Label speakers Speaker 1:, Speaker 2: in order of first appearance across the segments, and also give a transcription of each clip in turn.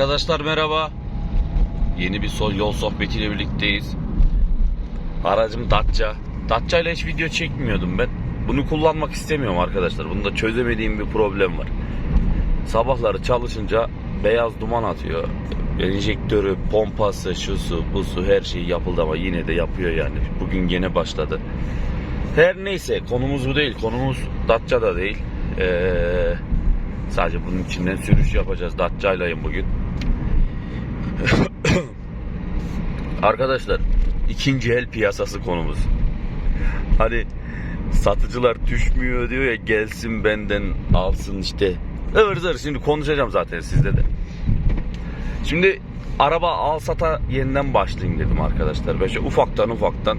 Speaker 1: Arkadaşlar merhaba. Yeni bir sol yol sohbetiyle birlikteyiz. Aracım Dacia. Dacia ile hiç video çekmiyordum ben. Bunu kullanmak istemiyorum arkadaşlar. Bunda çözemediğim bir problem var. Sabahları çalışınca beyaz duman atıyor. Enjektörü, pompası, şusu, busu her şey yapıldı ama yine de yapıyor yani. Bugün gene başladı. Her neyse konumuz bu değil. Konumuz Dacia da değil. Ee, sadece bunun içinden sürüş yapacağız. Dacia'ylayım bugün. Arkadaşlar ikinci el piyasası konumuz. Hani satıcılar düşmüyor diyor ya gelsin benden alsın işte. ıvır zıvır şimdi konuşacağım zaten sizde de. Şimdi araba al sata yeniden başlayayım dedim arkadaşlar. Böyle ufaktan ufaktan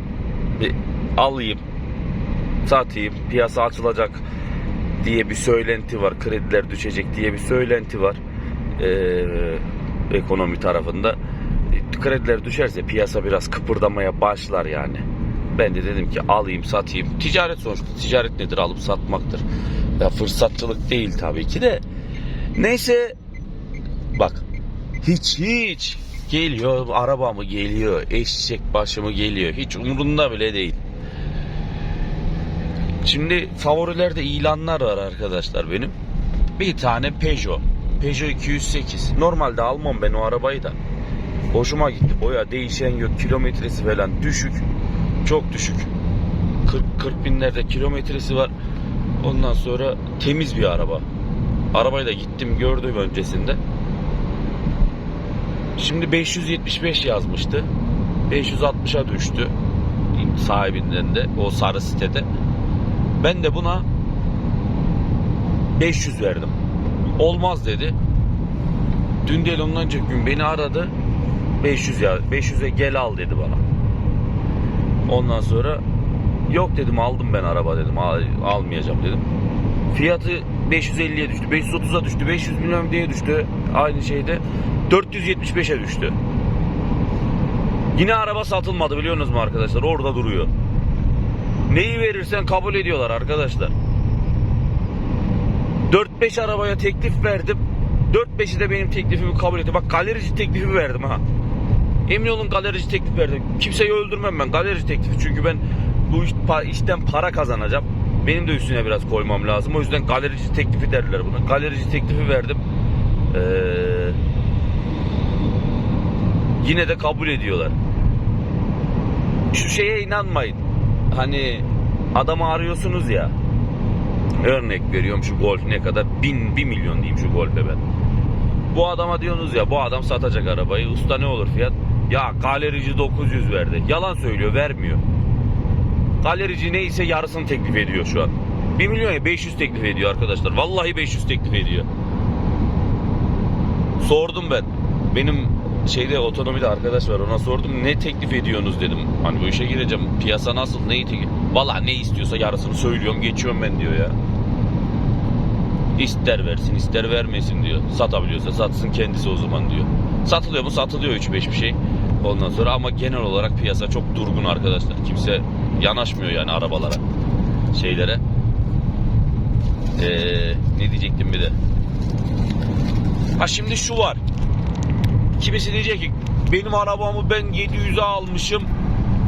Speaker 1: bir alayım satayım piyasa açılacak diye bir söylenti var. Krediler düşecek diye bir söylenti var. Ee, ekonomi tarafında. Krediler düşerse piyasa biraz kıpırdamaya başlar yani. Ben de dedim ki alayım satayım. Ticaret sonuçta. Ticaret nedir? Alıp satmaktır. Ya fırsatçılık değil tabii ki de. Neyse bak hiç hiç geliyor araba mı geliyor eşek başı mı geliyor hiç umurunda bile değil. Şimdi favorilerde ilanlar var arkadaşlar benim. Bir tane Peugeot. Peugeot 208. Normalde almam ben o arabayı da. Hoşuma gitti. Boya değişen yok. Kilometresi falan düşük. Çok düşük. 40, 40 binlerde kilometresi var. Ondan sonra temiz bir araba. Arabayı da gittim gördüm öncesinde. Şimdi 575 yazmıştı. 560'a düştü. Sahibinden de o sarı sitede. Ben de buna 500 verdim. Olmaz dedi. Dün değil ondan önceki gün beni aradı. 500 ya 500'e gel al dedi bana. Ondan sonra yok dedim aldım ben araba dedim al, almayacağım dedim. Fiyatı 550'ye düştü. 530'a düştü. 500 milyon diye düştü. Aynı şeyde 475'e düştü. Yine araba satılmadı biliyorsunuz mu arkadaşlar? Orada duruyor. Neyi verirsen kabul ediyorlar arkadaşlar. 4-5 arabaya teklif verdim. 4-5'i de benim teklifimi kabul etti. Bak galerici teklifi verdim ha. Emin olun galerici teklif verdim. Kimseyi öldürmem ben galerici teklifi. Çünkü ben bu işten para kazanacağım. Benim de üstüne biraz koymam lazım. O yüzden galerici teklifi derler buna. Galerici teklifi verdim. Ee, yine de kabul ediyorlar. Şu şeye inanmayın hani adamı arıyorsunuz ya örnek veriyorum şu golf ne kadar? Bin bir milyon diyeyim şu golfe ben. Bu adama diyorsunuz ya bu adam satacak arabayı. Usta ne olur fiyat? Ya galerici 900 verdi. Yalan söylüyor vermiyor. Galerici neyse yarısını teklif ediyor şu an. 1 milyon ya 500 teklif ediyor arkadaşlar. Vallahi 500 teklif ediyor. Sordum ben. Benim şeyde otonomide arkadaş var. Ona sordum ne teklif ediyorsunuz? dedim. Hani bu işe gireceğim. Piyasa nasıl? Neyi teklif Valla ne istiyorsa yarısını söylüyorum geçiyorum ben diyor ya. İster versin ister vermesin diyor. Satabiliyorsa satsın kendisi o zaman diyor. Satılıyor mu satılıyor 3-5 bir şey. Ondan sonra ama genel olarak piyasa çok durgun arkadaşlar. Kimse yanaşmıyor yani arabalara. Şeylere. Ee, ne diyecektim bir de. Ha şimdi şu var. Kimisi diyecek ki benim arabamı ben 700'e almışım.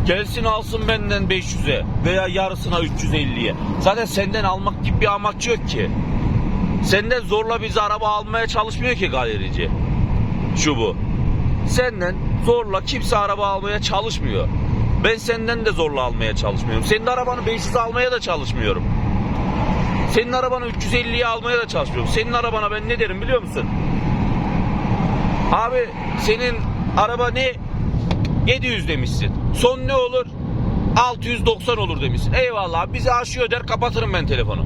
Speaker 1: Gelsin alsın benden 500'e veya yarısına 350'ye. Zaten senden almak gibi bir amaç yok ki. Senden zorla biz araba almaya çalışmıyor ki galerici. Şu bu. Senden zorla kimse araba almaya çalışmıyor. Ben senden de zorla almaya çalışmıyorum. Senin arabanı 500 almaya da çalışmıyorum. Senin arabanı 350'ye almaya da çalışmıyorum. Senin arabana ben ne derim biliyor musun? Abi senin araba ne? 700 demişsin. Son ne olur? 690 olur demişsin. Eyvallah bizi aşıyor der kapatırım ben telefonu.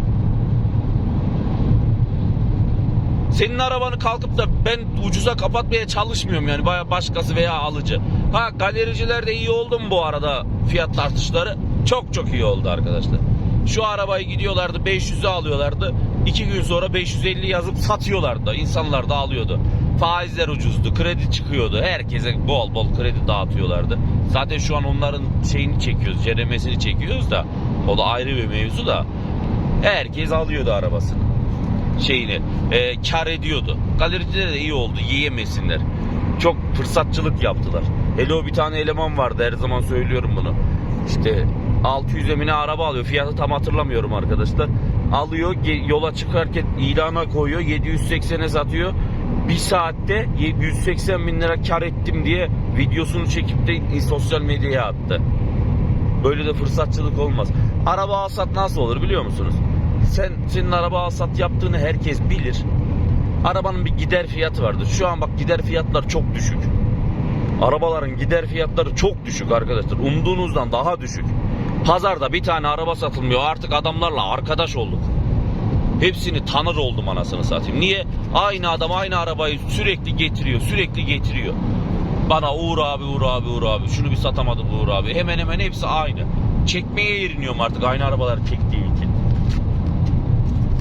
Speaker 1: Senin arabanı kalkıp da ben ucuza kapatmaya çalışmıyorum yani baya başkası veya alıcı. Ha galericiler de iyi oldu mu bu arada fiyat artışları? Çok çok iyi oldu arkadaşlar. Şu arabayı gidiyorlardı 500'e alıyorlardı. 2 gün sonra 550 yazıp satıyorlardı. İnsanlar da alıyordu. Faizler ucuzdu. Kredi çıkıyordu. Herkese bol bol kredi dağıtıyorlardı. Zaten şu an onların şeyini çekiyoruz. Ceremesini çekiyoruz da. O da ayrı bir mevzu da. Herkes alıyordu arabasını. şeyini e, kar ediyordu. Galericiler de iyi oldu yiyemesinler. Çok fırsatçılık yaptılar. Hele o bir tane eleman vardı her zaman söylüyorum bunu. İşte 600 emine araba alıyor. Fiyatı tam hatırlamıyorum arkadaşlar. Alıyor yola çıkarken ilana koyuyor. 780'e satıyor. Bir saatte 180 bin lira kar ettim diye videosunu çekip de sosyal medyaya attı. Böyle de fırsatçılık olmaz. Araba alsat nasıl olur biliyor musunuz? Sen senin araba alsat yaptığını herkes bilir. Arabanın bir gider fiyatı vardır. Şu an bak gider fiyatlar çok düşük. Arabaların gider fiyatları çok düşük arkadaşlar. Umduğunuzdan daha düşük. Pazarda bir tane araba satılmıyor. Artık adamlarla arkadaş olduk. Hepsini tanır oldum anasını satayım. Niye? Aynı adam aynı arabayı sürekli getiriyor, sürekli getiriyor. Bana Uğur abi, Uğur abi, Uğur abi. Şunu bir satamadık Uğur abi. Hemen hemen hepsi aynı. Çekmeye yeriniyorum artık aynı arabalar çektiği için.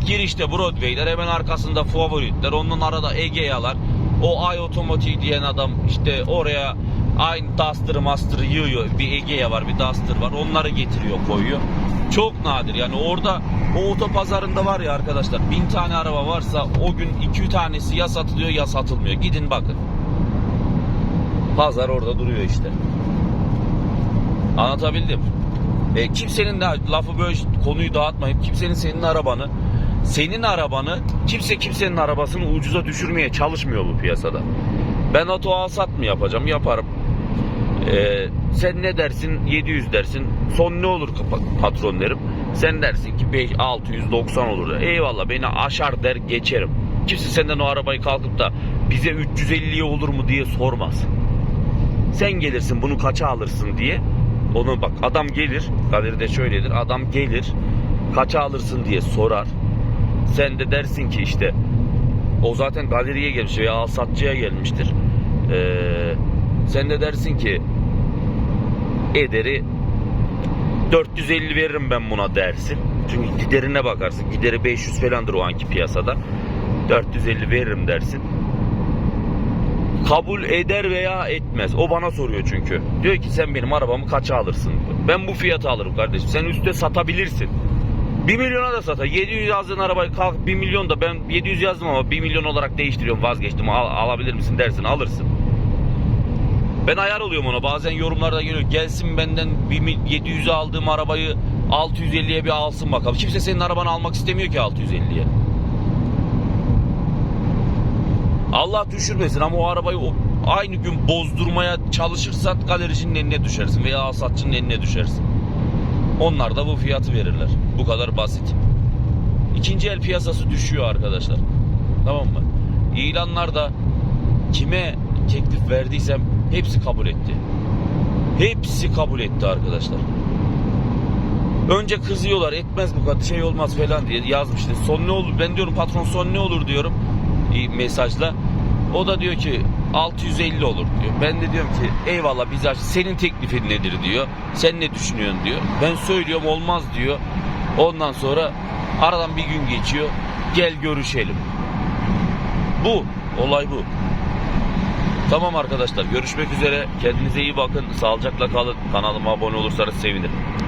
Speaker 1: Girişte Broadway'ler hemen arkasında favoritler. Onun arada Egea'lar. O Ay Otomotiv diyen adam işte oraya aynı Duster'ı Master'ı yığıyor. Bir Egea var bir Duster var. Onları getiriyor koyuyor. Çok nadir yani orada o otopazarında var ya arkadaşlar bin tane araba varsa o gün iki tanesi ya satılıyor ya satılmıyor. Gidin bakın. Pazar orada duruyor işte. Anlatabildim. E, kimsenin de lafı böyle konuyu dağıtmayıp kimsenin senin arabanı senin arabanı kimse kimsenin arabasını ucuza düşürmeye çalışmıyor bu piyasada. Ben oto alsat mı yapacağım? Yaparım. E, sen ne dersin? 700 dersin. Son ne olur patron derim. Sen dersin ki 5, 690 olur. der. Eyvallah beni aşar der geçerim. Kimse senden o arabayı kalkıp da bize 350'ye olur mu diye sormaz. Sen gelirsin bunu kaça alırsın diye. Onu bak adam gelir. Galeride şöyledir. Adam gelir. Kaça alırsın diye sorar. Sen de dersin ki işte o zaten galeriye gelmiş veya alsatçıya gelmiştir. Ee, sen de dersin ki ederi 450 veririm ben buna dersin. Çünkü giderine bakarsın. Gideri 500 falandır o anki piyasada. 450 veririm dersin kabul eder veya etmez. O bana soruyor çünkü. Diyor ki sen benim arabamı kaça alırsın. Ben bu fiyata alırım kardeşim. Sen üstte satabilirsin. 1 milyona da satar. 700 yazdığın arabayı kalk 1 milyon da ben 700 yazdım ama 1 milyon olarak değiştiriyorum vazgeçtim. Al, alabilir misin dersin alırsın. Ben ayar oluyorum ona. Bazen yorumlarda geliyor. Gelsin benden 700'e aldığım arabayı 650'ye bir alsın bakalım. Kimse senin arabanı almak istemiyor ki 650'ye. Allah düşürmesin ama o arabayı o aynı gün bozdurmaya çalışırsan galericinin eline düşersin veya alsatçının eline düşersin. Onlar da bu fiyatı verirler. Bu kadar basit. İkinci el piyasası düşüyor arkadaşlar. Tamam mı? İlanlarda kime teklif verdiysem hepsi kabul etti. Hepsi kabul etti arkadaşlar. Önce kızıyorlar etmez bu kadar şey olmaz falan diye yazmıştı. Son ne olur ben diyorum patron son ne olur diyorum mesajla. O da diyor ki 650 olur diyor. Ben de diyorum ki eyvallah biz aç senin teklifin nedir diyor. Sen ne düşünüyorsun diyor. Ben söylüyorum olmaz diyor. Ondan sonra aradan bir gün geçiyor. Gel görüşelim. Bu olay bu. Tamam arkadaşlar görüşmek üzere. Kendinize iyi bakın. Sağlıcakla kalın. Kanalıma abone olursanız sevinirim.